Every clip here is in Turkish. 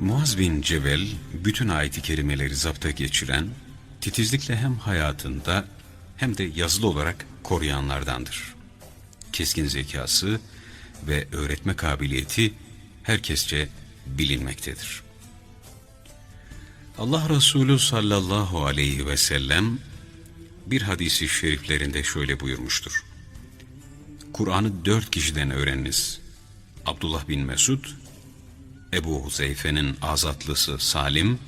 Muaz bin Cebel, bütün ayet-i kerimeleri zapta geçiren, titizlikle hem hayatında hem de yazılı olarak koruyanlardandır. Keskin zekası ve öğretme kabiliyeti herkesçe bilinmektedir. Allah Resulü sallallahu aleyhi ve sellem bir hadisi şeriflerinde şöyle buyurmuştur. Kur'an'ı dört kişiden öğreniniz. Abdullah bin Mesud, Ebu Huzeyfe'nin azatlısı Salim,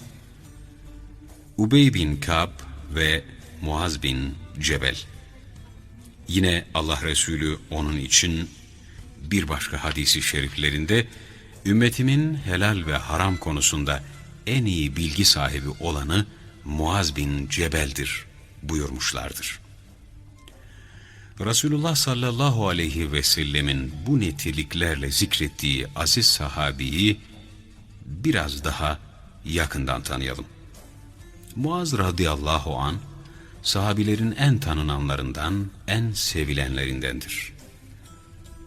Ubey bin Kab ve Muaz bin Cebel. Yine Allah Resulü onun için bir başka hadisi şeriflerinde ümmetimin helal ve haram konusunda en iyi bilgi sahibi olanı Muaz bin Cebel'dir buyurmuşlardır. Resulullah sallallahu aleyhi ve sellemin bu niteliklerle zikrettiği aziz sahabiyi biraz daha yakından tanıyalım. Muaz radıyallahu an sahabilerin en tanınanlarından, en sevilenlerindendir.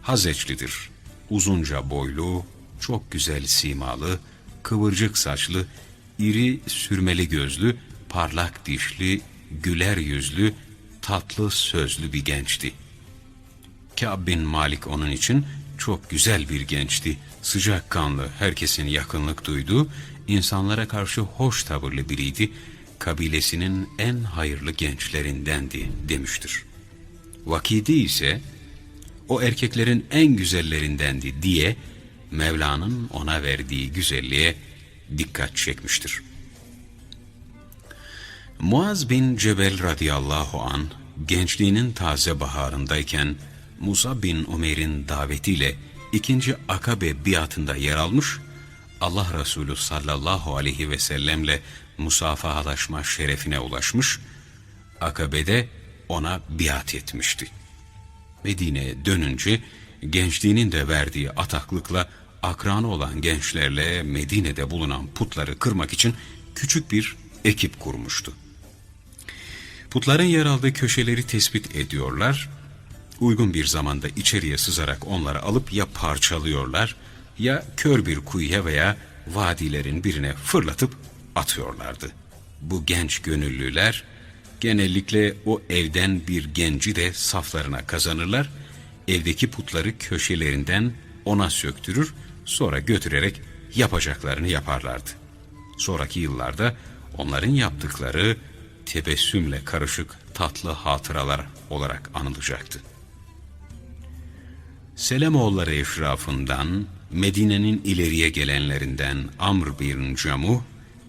Hazeçlidir, uzunca boylu, çok güzel simalı, kıvırcık saçlı, iri sürmeli gözlü, parlak dişli, güler yüzlü, tatlı sözlü bir gençti. Kâb bin Malik onun için çok güzel bir gençti. Sıcakkanlı, herkesin yakınlık duyduğu, insanlara karşı hoş tavırlı biriydi. Kabilesinin en hayırlı gençlerindendi demiştir. Vakidi ise o erkeklerin en güzellerindendi diye Mevla'nın ona verdiği güzelliğe dikkat çekmiştir. Muaz bin Cebel radıyallahu an gençliğinin taze baharındayken Musa bin Umer'in davetiyle ikinci Akabe biatında yer almış, Allah Resulü sallallahu aleyhi ve sellemle musafahalaşma şerefine ulaşmış, Akabe'de ona biat etmişti. Medine'ye dönünce gençliğinin de verdiği ataklıkla akranı olan gençlerle Medine'de bulunan putları kırmak için küçük bir ekip kurmuştu. Putların yer aldığı köşeleri tespit ediyorlar, uygun bir zamanda içeriye sızarak onları alıp ya parçalıyorlar ya kör bir kuyuya veya vadilerin birine fırlatıp atıyorlardı. Bu genç gönüllüler genellikle o evden bir genci de saflarına kazanırlar, evdeki putları köşelerinden ona söktürür, sonra götürerek yapacaklarını yaparlardı. Sonraki yıllarda onların yaptıkları tebessümle karışık tatlı hatıralar olarak anılacaktı. Selemoğulları eşrafından, Medine'nin ileriye gelenlerinden Amr bin Camuh,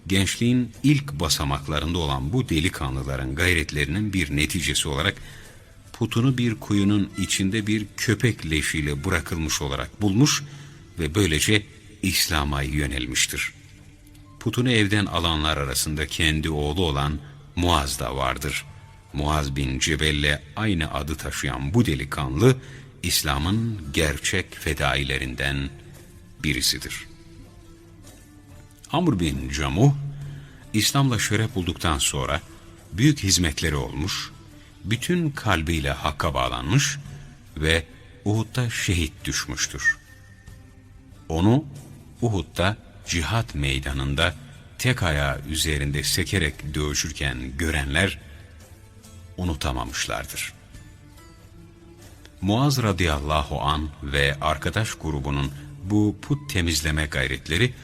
gençliğin ilk basamaklarında olan bu delikanlıların gayretlerinin bir neticesi olarak putunu bir kuyunun içinde bir köpek leşiyle bırakılmış olarak bulmuş ve böylece İslam'a yönelmiştir. Putunu evden alanlar arasında kendi oğlu olan Muaz da vardır. Muaz bin Cebel'le aynı adı taşıyan bu delikanlı, İslam'ın gerçek fedailerinden birisidir. Amr bin Camuh, İslam'la şeref bulduktan sonra büyük hizmetleri olmuş, bütün kalbiyle Hakk'a bağlanmış ve Uhud'da şehit düşmüştür. Onu Uhud'da cihat meydanında tek ayağı üzerinde sekerek dövüşürken görenler unutamamışlardır. Muaz radıyallahu an ve arkadaş grubunun bu put temizleme gayretleri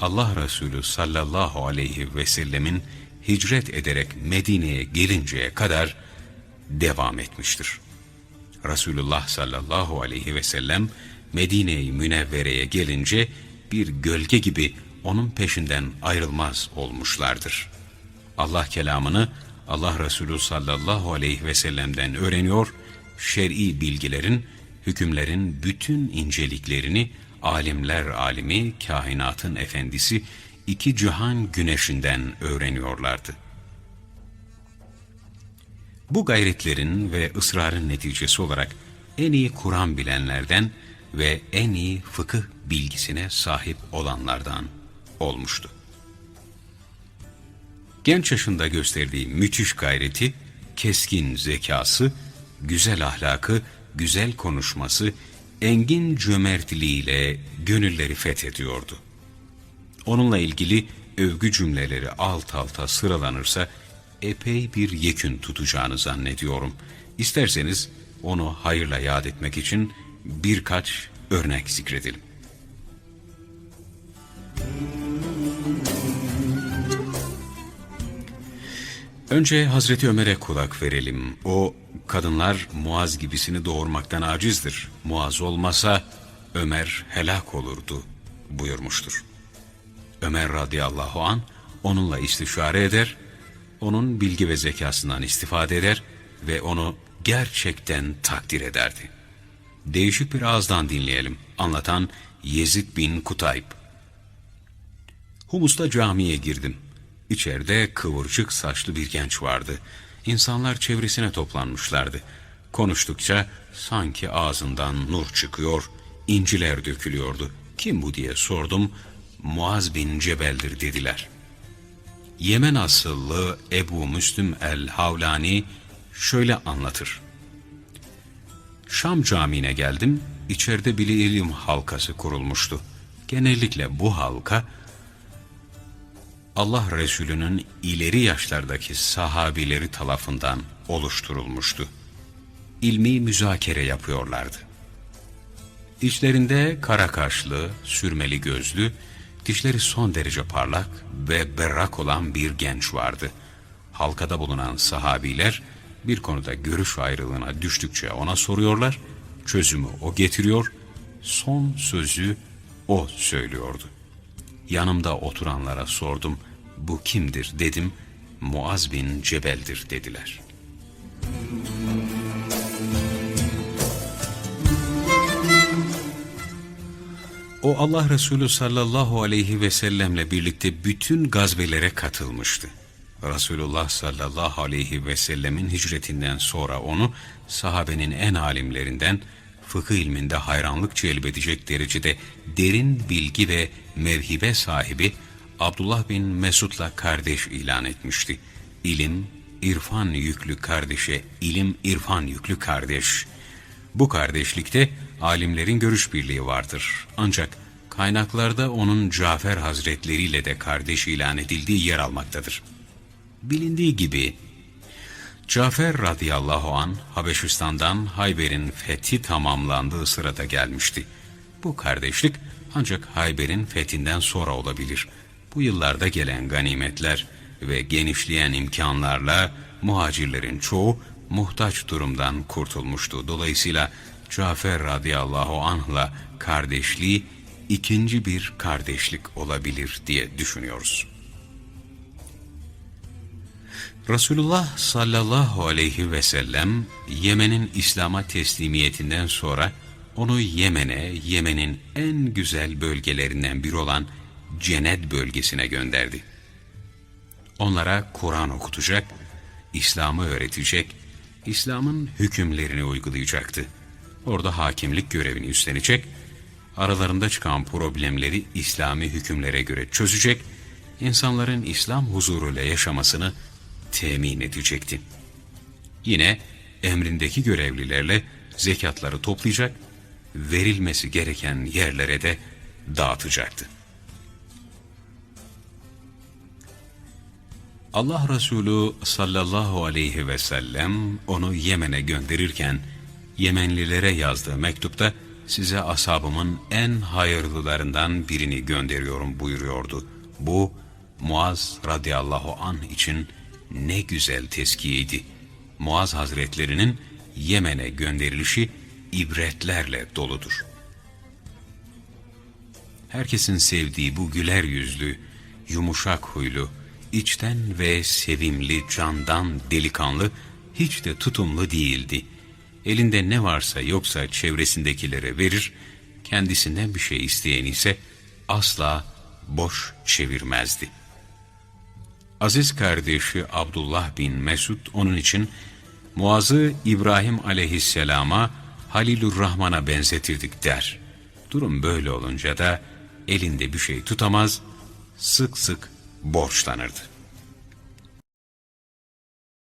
Allah Resulü sallallahu aleyhi ve sellemin hicret ederek Medine'ye gelinceye kadar devam etmiştir. Resulullah sallallahu aleyhi ve sellem Medine-i Münevvere'ye gelince bir gölge gibi onun peşinden ayrılmaz olmuşlardır. Allah kelamını Allah Resulü sallallahu aleyhi ve sellem'den öğreniyor, şer'i bilgilerin, hükümlerin bütün inceliklerini alimler alimi, kainatın efendisi iki cihan güneşinden öğreniyorlardı. Bu gayretlerin ve ısrarın neticesi olarak en iyi Kur'an bilenlerden ve en iyi fıkıh bilgisine sahip olanlardan olmuştu. Genç yaşında gösterdiği müthiş gayreti, keskin zekası, güzel ahlakı, güzel konuşması, engin cömertliğiyle gönülleri fethediyordu. Onunla ilgili övgü cümleleri alt alta sıralanırsa epey bir yekün tutacağını zannediyorum. İsterseniz onu hayırla yad etmek için birkaç örnek zikredelim. Önce Hazreti Ömer'e kulak verelim. O, kadınlar Muaz gibisini doğurmaktan acizdir. Muaz olmasa Ömer helak olurdu buyurmuştur. Ömer radıyallahu an onunla istişare eder, onun bilgi ve zekasından istifade eder ve onu gerçekten takdir ederdi. Değişik bir ağızdan dinleyelim. Anlatan Yezid bin Kutayb. Humus'ta camiye girdim. İçeride kıvırcık saçlı bir genç vardı. İnsanlar çevresine toplanmışlardı. Konuştukça sanki ağzından nur çıkıyor, inciler dökülüyordu. Kim bu diye sordum. Muaz bin Cebel'dir dediler. Yemen asıllı Ebu Müslüm el-Havlani şöyle anlatır. Şam Camii'ne geldim, içeride bir ilim halkası kurulmuştu. Genellikle bu halka, Allah Resulü'nün ileri yaşlardaki sahabileri tarafından oluşturulmuştu. İlmi müzakere yapıyorlardı. İçlerinde kara kaşlı, sürmeli gözlü, dişleri son derece parlak ve berrak olan bir genç vardı. Halkada bulunan sahabiler bir konuda görüş ayrılığına düştükçe ona soruyorlar, çözümü o getiriyor, son sözü o söylüyordu. Yanımda oturanlara sordum, bu kimdir dedim, Muaz bin Cebel'dir dediler. O Allah Resulü sallallahu aleyhi ve sellemle birlikte bütün gazvelere katılmıştı. Resulullah sallallahu aleyhi ve sellemin hicretinden sonra onu sahabenin en alimlerinden, fıkıh ilminde hayranlık celbedecek derecede derin bilgi ve mevhibe sahibi Abdullah bin Mesud'la kardeş ilan etmişti. İlim, irfan yüklü kardeşe, ilim, irfan yüklü kardeş. Bu kardeşlikte alimlerin görüş birliği vardır. Ancak kaynaklarda onun Cafer Hazretleri ile de kardeş ilan edildiği yer almaktadır. Bilindiği gibi Cafer radıyallahu an Habeşistan'dan Hayber'in fethi tamamlandığı sırada gelmişti. Bu kardeşlik ancak Hayber'in fethinden sonra olabilir. Bu yıllarda gelen ganimetler ve genişleyen imkanlarla muhacirlerin çoğu muhtaç durumdan kurtulmuştu. Dolayısıyla Cafer radıyallahu anh'la kardeşliği ikinci bir kardeşlik olabilir diye düşünüyoruz. Resulullah sallallahu aleyhi ve sellem Yemen'in İslam'a teslimiyetinden sonra onu Yemen'e, Yemen'in en güzel bölgelerinden biri olan Cened bölgesine gönderdi. Onlara Kur'an okutacak, İslam'ı öğretecek, İslam'ın hükümlerini uygulayacaktı. Orada hakimlik görevini üstlenecek, aralarında çıkan problemleri İslami hükümlere göre çözecek, insanların İslam huzuruyla yaşamasını temin edecekti. Yine emrindeki görevlilerle zekatları toplayacak, verilmesi gereken yerlere de dağıtacaktı. Allah Resulü sallallahu aleyhi ve sellem onu Yemen'e gönderirken Yemenlilere yazdığı mektupta size asabımın en hayırlılarından birini gönderiyorum buyuruyordu. Bu Muaz radıyallahu anh için ne güzel tezkiyeydi. Muaz hazretlerinin Yemen'e gönderilişi ibretlerle doludur. Herkesin sevdiği bu güler yüzlü, yumuşak huylu, içten ve sevimli, candan delikanlı, hiç de tutumlu değildi. Elinde ne varsa yoksa çevresindekilere verir, kendisinden bir şey isteyen ise asla boş çevirmezdi. Aziz kardeşi Abdullah bin Mesud onun için Muaz'ı İbrahim aleyhisselama Halilur Rahman'a benzetirdik der. Durum böyle olunca da elinde bir şey tutamaz, sık sık borçlanırdı.